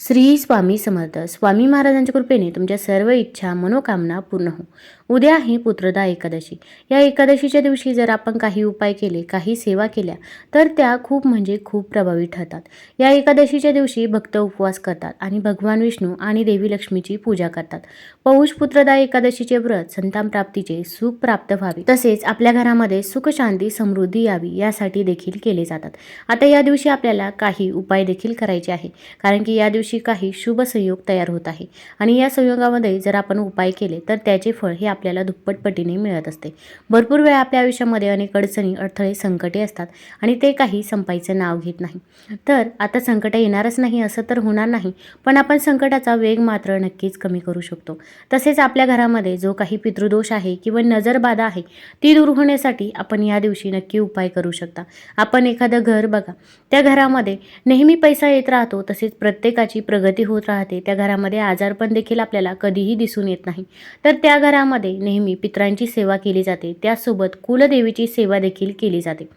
श्री स्वामी समर्थ. स्वामी महाराजांच्या कृपेने तुमच्या सर्व इच्छा मनोकामना पूर्ण हो. उद्या आहे पुत्रदा एकादशी. या एकादशीच्या दिवशी जर आपण काही उपाय केले काही सेवा केल्या तर त्या खूप म्हणजे खूप प्रभावी ठरतात. या एकादशीच्या दिवशी भक्त उपवास करतात आणि भगवान विष्णू आणि देवी लक्ष्मीची पूजा करतात. पौष पुत्रदा एकादशीचे व्रत संतान प्राप्तीचे सुख प्राप्त व्हावे. तसेच आपल्या घरामध्ये सुख शांती समृद्धी यावी यासाठी देखील केले जातात. आता या दिवशी आपल्याला काही उपाय देखील करायचे आहे. कारण की या दिवशी काही शुभ संयोग तयार होत आहे. आणि या संयोगामध्ये जर आपण उपाय केले तर त्याचे फळ हे आपल्याला दुप्पट पटीने मिळत असते. भरपूर वेळा आपल्या आयुष्यामध्ये अनेक अडचणी अडथळे संकटे असतात आणि ते काही संपायचं नाव घेत नाही. तर आता संकट येणारच नाही असं तर होणार नाही पण आपण संकटाचा वेग मात्र नक्कीच कमी करू शकतो. तसेच आपल्या घरामध्ये जो काही पितृदोष आहे किंवा नजरबाधा आहे ती दूर होण्यासाठी आपण या दिवशी नक्की उपाय करू शकता. आपण एखादं घर बघा. त्या घरामध्ये नेहमी पैसा येत राहतो तसेच प्रत्येकाची प्रगती होत राहते. त्या घरामध्ये आजारपण देखील आपल्याला कधीही दिसून येत नाही. तर त्या घरामध्ये नेहमी पितरांची सेवा केली जाते. त्यासोबत कुलदेवीची सेवा देखील केली जाते.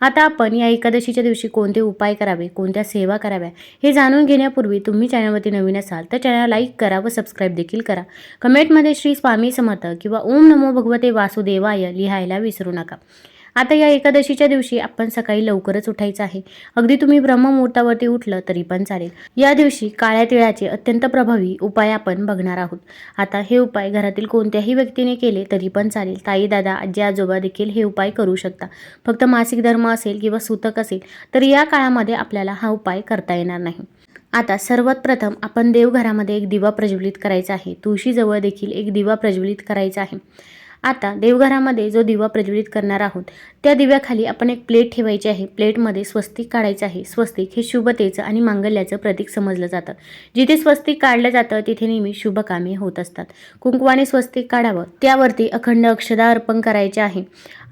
आता आपण या एकादशीच्या दिवशी कोणते उपाय करावे? कोणत्या सेवा कराव्या? हे जाणून घेण्यापूर्वी तुम्ही चॅनलवरती नवीन असाल तर चॅनल लाईक करा व सबस्क्राईब देखील करा. कमेंटमध्ये श्री स्वामी समर्थ किंवा ओम नमो भगवते वासुदेवाय लिहायला विसरू नका. आता या एकादशीच्या दिवशी आपण सकाळी लवकरच उठायचं आहे. अगदी तुम्ही ब्रह्ममुहूर्तावरती उठलं तरी पण चालेल. या दिवशी काळ्या तिळाचे अत्यंत प्रभावी उपाय आपण बघणार आहोत. आता हे उपाय घरातील कोणत्याही व्यक्तीने केले तरी पण चालेल. ताई दादा आजी आजोबा देखील हे उपाय करू शकता. फक्त मासिक धर्म असेल किंवा सूतक असेल तर या काळामध्ये आपल्याला हा उपाय करता येणार नाही. आता सर्वात प्रथम आपण देवघरामध्ये एक दिवा प्रज्वलित करायचा आहे. तुळशीजवळ देखील एक दिवा प्रज्वलित करायचा आहे. आता देवघरामध्ये जो दिवा प्रज्वलित करणार आहोत त्या दिव्याखाली आपण एक प्लेट ठेवायची आहे. प्लेटमध्ये स्वस्तिक काढायचं आहे. स्वस्तिक हे शुभतेचं आणि मांगल्याचं प्रतीक समजलं जातं. जिथे स्वस्तिक काढलं जातं तिथे नेहमी शुभ कामे होत असतात. कुंकवाने स्वस्तिक काढावं त्यावरती अखंड अक्षदा अर्पण करायचे आहे.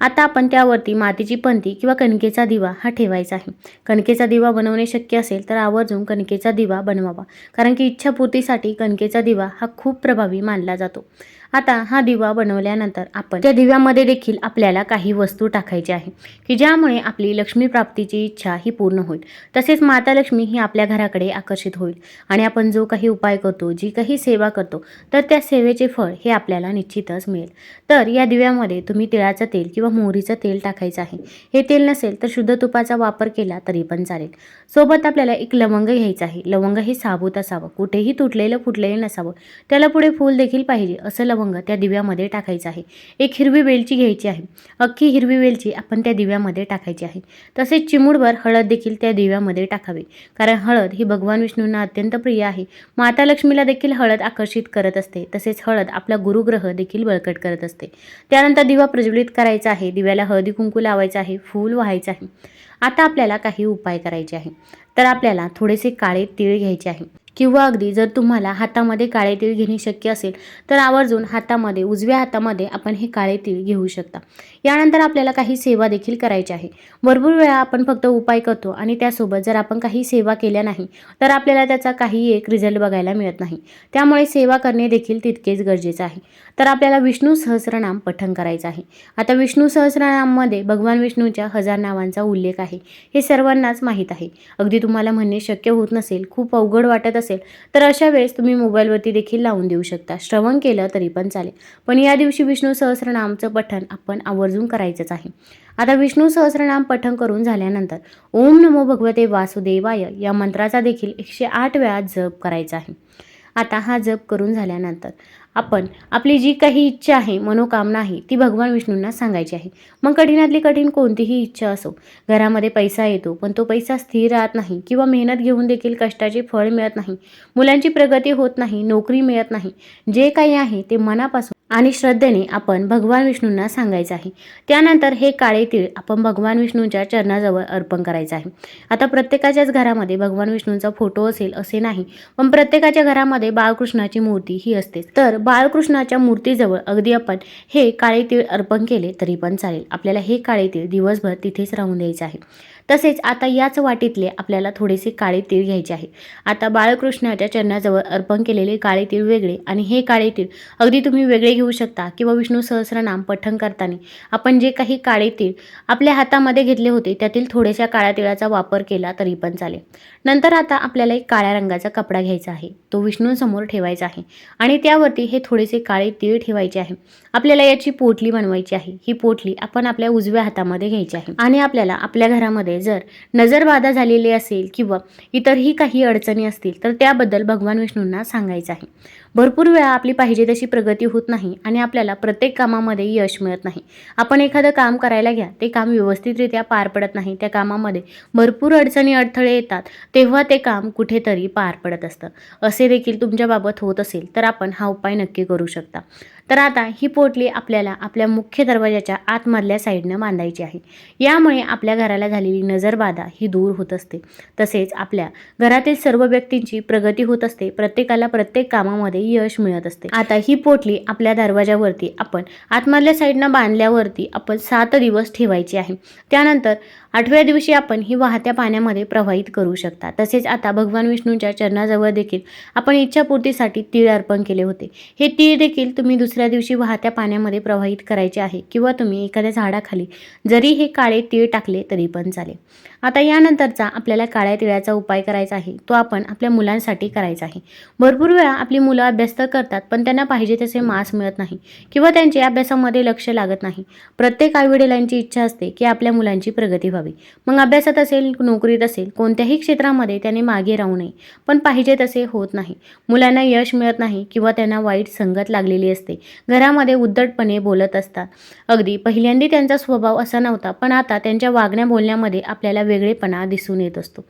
आता आपण त्यावरती मातीची पंती किंवा कणकेचा दिवा हा ठेवायचा आहे. कणकेचा दिवा बनवणे शक्य असेल तर आवर्जून कणकेचा दिवा बनवावा. कारण की इच्छापूर्तीसाठी कणकेचा दिवा हा खूप प्रभावी मानला जातो. आता हा दिवा बनवल्यानंतर आपण त्या दिव्यामध्ये देखील आपल्याला काही वस्तू टाकायची आहे की ज्यामुळे आपली लक्ष्मी प्राप्तीची इच्छा ही पूर्ण होईल. तसेच माता लक्ष्मी ही आपल्या घराकडे आकर्षित होईल आणि आपण जो काही उपाय करतो जी काही सेवा करतो तर त्या सेवेचे फळ हे आपल्याला निश्चितच मिळेल. तर या दिव्यामध्ये तुम्ही तिळाचं तेल किंवा मोहरीचं तेल टाकायचं आहे. हे तेल नसेल तर शुद्ध तुपाचा वापर केला तरी पण चालेल. सोबत आपल्याला एक लवंग घ्यायचं आहे. लवंग हे साबूत असावं. कुठेही तुटलेलं फुटलेलं नसावं. त्याला पुढे फूल देखील पाहिजे. असं लवंग त्या दिव्यामध्ये टाकायचं आहे. एक हिरवी वेलची घ्यायची आहे. अख्खी हिरवी वेलची आपण त्या दिव्यामध्ये टाकायची आहे. तसेच चिमूडभर हळद देखील त्या दिव्यामध्ये टाकावी. कारण हळद ही भगवान विष्णूंना अत्यंत प्रिय आहे. माता लक्ष्मीला देखील हळद आकर्षित करत असते. तसेच हळद आपला गुरुग्रह देखील बळकट करत असते. त्यानंतर दिवा प्रज्वलित करायचा आहे दिव्याला हळदी कुंकू लावायचं आहे. फूल व्हायचं आहे. आता आपल्याला काही उपाय करायचे आहे. तर आपल्याला थोडेसे काळे तीळ घ्यायचे आहे. किंवा अगदी जर तुम्हाला हातामध्ये काळे तीळ घेणे शक्य असेल तर आवर्जून हातामध्ये उजव्या हातामध्ये आपण हे काळे तीळ घेऊ शकता. यानंतर आपल्याला काही सेवा देखील करायची आहे. भरपूर वेळा आपण फक्त उपाय करतो आणि त्यासोबत जर आपण काही सेवा केल्या नाही तर आपल्याला त्याचा काही एक रिझल्ट बघायला मिळत नाही. त्यामुळे सेवा करणे देखील तितकेच गरजेचं आहे. तर आपल्याला विष्णू सहस्रनाम पठण करायचं आहे. आता विष्णू सहस्रनाममध्ये भगवान विष्णूच्या हजार नावांचा उल्लेख आहे. हे सर्वांनाच माहीत आहे. अगदी तुम्हाला म्हणणे शक्य होत नसेल खूप अवघड वाटत असेल तर अशा वेळेस तुम्ही मोबाईलवरती देखील लावून देऊ शकता. श्रवण केलं तरी पण चालेल. पण या दिवशी विष्णू सहस्रनामचं पठण आपण आवर्जून करायचंच आहे. आता विष्णू सहस्रनाम पठण करून झाल्यानंतर ओम नमो भगवते वासुदेवाय या मंत्राचा देखील एकशे आठ वेळा जप करायचा आहे. आता हा जप करून झाल्यानंतर आपण आपली जी काही इच्छा आहे मनोकामना आहे ती भगवान विष्णूंना सांगायची आहे. मग कठीणातली कठीण कोणतीही इच्छा असो घरामध्ये पैसा येतो पण तो पैसा स्थिर राहत नाही किंवा मेहनत घेऊन देखील कष्टाचे फळ मिळत नाही मुलांची प्रगती होत नाही नोकरी मिळत नाही जे काही आहे ते मनापासून आणि श्रद्धेने आपण भगवान विष्णूंना सांगायचं आहे. त्यानंतर हे काळे तीळ आपण भगवान विष्णूंच्या चरणाजवळ अर्पण करायचं आहे. आता प्रत्येकाच्याच घरामध्ये भगवान विष्णूंचा फोटो असेल असे नाही पण प्रत्येकाच्या घरामध्ये बाळकृष्णाची मूर्ती ही असतेच. तर बाळकृष्णाच्या मूर्तीजवळ अगदी आपण हे काळे तीळ अर्पण केले तरी पण चालेल. आपल्याला हे काळे तीळ दिवसभर तिथेच राहून द्यायचं आहे. तसेच आता याच वाटीतले आपल्याला थोडेसे काळे तीळ घ्यायचे आहे. आता बाळकृष्णाच्या चरणाजवळ अर्पण केलेले काळे तीळ वेगळे आणि हे काळे तीळ अगदी तुम्ही वेगळे घेऊ शकता किंवा विष्णू सहस्रनाम पठण करताना आपण जे काही काळे तीळ आपल्या हातामध्ये घेतले होते त्यातील थोड्याशा काळ्या तिळाचा वापर केला तरी पण चालेल. नंतर आता आपल्याला एक काळ्या रंगाचा कपडा घ्यायचा आहे. तो विष्णूंसमोर ठेवायचा आहे आणि त्यावरती हे थोडेसे काळे तीळ ठेवायचे आहे. आपल्याला याची पोटली बनवायची आहे. ही पोटली आपण आपल्या उजव्या हातामध्ये घ्यायची आहे आणि आपल्याला आपल्या घरामध्ये जर नजरबाधा झालेली असेल किंवा इतरही काही अडचणी असतील तर त्याबद्दल भगवान विष्णूंना सांगायचं आहे. भरपूर वेळा आपली पाहिजे तशी प्रगती होत नाही आणि आपल्याला प्रत्येक कामामध्ये यश मिळत नाही. आपण एखादं काम करायला घ्या ते काम व्यवस्थितरित्या पार पडत नाही त्या कामामध्ये भरपूर अडचणी अडथळे येतात तेव्हा ते काम कुठेतरी पार पडत असतं. असे देखील तुमच्याबाबत होत असेल तर आपण हा उपाय नक्की करू शकता. तर आता ही पोटली आपल्याला आपल्या मुख्य दरवाजाच्या आतमधल्या साईडनं बांधायची आहे. यामुळे आपल्या घराला झालेली नजरबाधा ही दूर होत असते. तसेच आपल्या घरातील सर्व व्यक्तींची प्रगती होत असते. प्रत्येकाला प्रत्येक कामामध्ये यश मिळत असते. आता ही पोटली आपल्या दरवाजावरती आपण आतमधल्या साईडनं बांधल्यावरती आपण सात दिवस ठेवायची आहे. त्यानंतर आठव्या दिवशी आपण ही वाहत्या पाण्यामध्ये प्रवाहित करू शकता. तसेच आता भगवान विष्णूंच्या चरणाजवळ देखील आपण इच्छापूर्तीसाठी तीळ अर्पण केले होते. हे तीळ देखील तुम्ही दुसऱ्या दिवशी वाहत्या पाण्यामध्ये प्रवाहित करायचे आहे किंवा तुम्ही एखाद्या झाडाखाली जरी हे काळे तीळ टाकले तरी पण चालेल. आता यानंतरचा आपल्याला काळ्या तिळाचा उपाय करायचा आहे. तो आपण आपल्या मुलांसाठी करायचा आहे. भरपूर वेळा आपली मुलं अभ्यास तर करतात पण त्यांना पाहिजे तसे मार्क्स मिळत नाही. किंवा त्यांचे अभ्यासामध्ये लक्ष लागत नाही. प्रत्येक आईवडिलांची इच्छा असते की आपल्या मुलांची प्रगती व्हावी. मग अभ्यासात असेल नोकरीत असेल कोणत्याही क्षेत्रामध्ये त्याने मागे राहू नये. पण पाहिजे तसे होत नाही. मुलांना यश मिळत नाही किंवा त्यांना वाईट संगत लागलेली असते. घरामध्ये उद्धटपणे बोलत असतात. अगदी पहिल्यांदी त्यांचा स्वभाव असा नव्हता पण आता त्यांच्या वागण्या बोलण्यामध्ये आपल्याला वेगळेपणा दिसून येत असतो.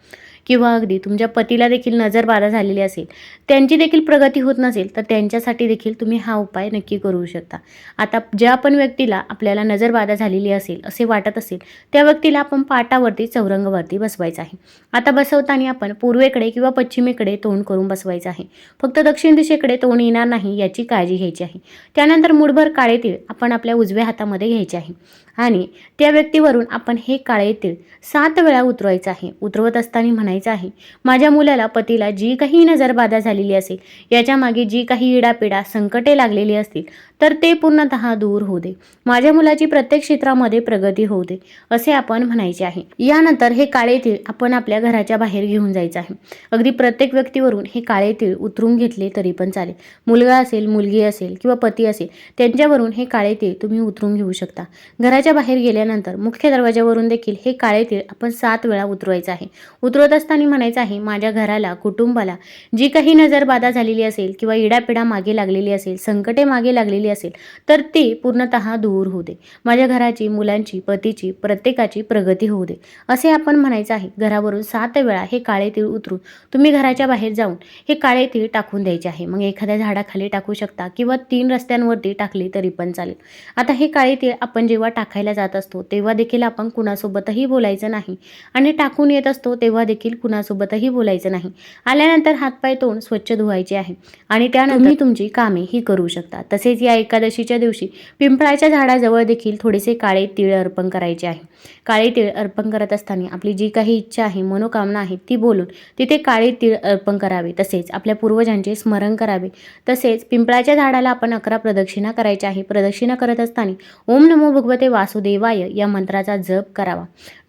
किंवा अगदी तुमच्या पतीला देखील नजरबाधा झालेली असेल त्यांची देखील प्रगती होत नसेल तर त्यांच्यासाठी देखील तुम्ही हा उपाय नक्की करू शकता. आता ज्या पण व्यक्तीला आपल्याला नजरबाधा झालेली असेल असे वाटत असेल त्या व्यक्तीला आपण पाटावरती चौरंगावरती बसवायचं आहे. आता बसवताना आपण पूर्वेकडे किंवा पश्चिमेकडे तोंड करून बसवायचं आहे. फक्त दक्षिण दिशेकडे तोंड येणार नाही याची काळजी घ्यायची आहे. त्यानंतर मुठभर काळे तीळ आपण आपल्या उजव्या हातामध्ये घ्यायचे आहे. आणि त्या व्यक्तीवरून आपण हे काळे येतील सात वेळा उतरवायचं आहे. उतरवत असताना म्हणायचं आहे माझ्या मुलाला पतीला जी काही नजरबाधा झालेली असेल याच्या मागे जी काही इडापिडा संकटे लागलेली असतील तर ते पूर्णतः दूर होऊ दे माझ्या मुलाची प्रत्येक क्षेत्रामध्ये प्रगती होऊ दे असे आपण म्हणायचे आहे. यानंतर हे काळे तीळ आपण आपल्या घराच्या बाहेर घेऊन जायचं आहे. अगदी प्रत्येक व्यक्तीवरून हे काळे तीळ उतरून घेतले तरी पण चालेल. मुलगा असेल मुलगी असेल किंवा पती असेल त्यांच्यावरून हे काळे तीळ तुम्ही उतरून घेऊ शकता. घराच्या बाहेर गेल्यानंतर मुख्य दरवाजावरून देखील हे काळे तीळ आपण सात वेळा उतरवायचं आहे. उतरवत असताना म्हणायचं आहे माझ्या घराला कुटुंबाला जी काही नजरबाधा झालेली असेल किंवा इडापिडा मागे लागलेली असेल संकटे मागे लागलेली असेल तर ती पूर्णतः दूर होऊ दे. माझ्या घराची मुलांची पतीची प्रत्येकाची प्रगती होऊ दे. असे आपण म्हणायचं आहे घरावरून सात वेळा हे काळे तीळ उतरून तुम्ही घराच्या बाहेर जाऊन हे काळे तीळ टाकून द्यायचे आहे. मग एखाद्या झाडाखाली टाकू शकता किंवा तीन रस्त्यांवरती टाकली तरी पण चालेल. आता हे काळे तीळ आपण जेव्हा टाकायला जात असतो तेव्हा देखील आपण कुणासोबतही बोलायचं नाही. आणि टाकून येत असतो तेव्हा देखील कुणासोबतही बोलायचं नाही. आल्यानंतर हातपाय तोंड स्वच्छ धुवायचे आहे. आणि त्यानंतर तुमची कामे ही करू शकता. तसेच या एकादशीच्या दिवशी पिंपळाच्या झाडाजवळ देखील थोडेसे काळे तिळ अर्पण करायचे आहे. काळे तिळ अर्पण करत असताना आपली जी काही इच्छा आहे मनोकामना आहे ती बोलून तिथे काळे तिळ अर्पण करावे. तसेच आपल्या पूर्वजांचे स्मरण करावे. तसेच पिंपळाच्या झाडाला आपण अकरा प्रदक्षिणा करायच्या आहे. प्रदक्षिणा करत असताना ओम नमो भगवते वासुदेवाय या मंत्राचा जप करावा.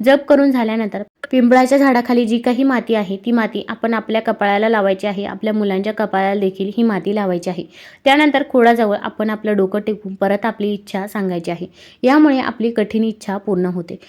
जप करून झाल्यानंतर पिंपळाच्या झाडाखाली जी काही माती आहे ती माती आपण आपल्या कपाळाला लावायची आहे. आपल्या मुलांच्या कपाळाला देखील ही माती लावायची आहे. त्यानंतर खोडाजवळ आपण आपलं डोकं टेकून परत आपली इच्छा सांगायची आहे. यामुळे आपली कठीण इच्छा पूर्ण होते.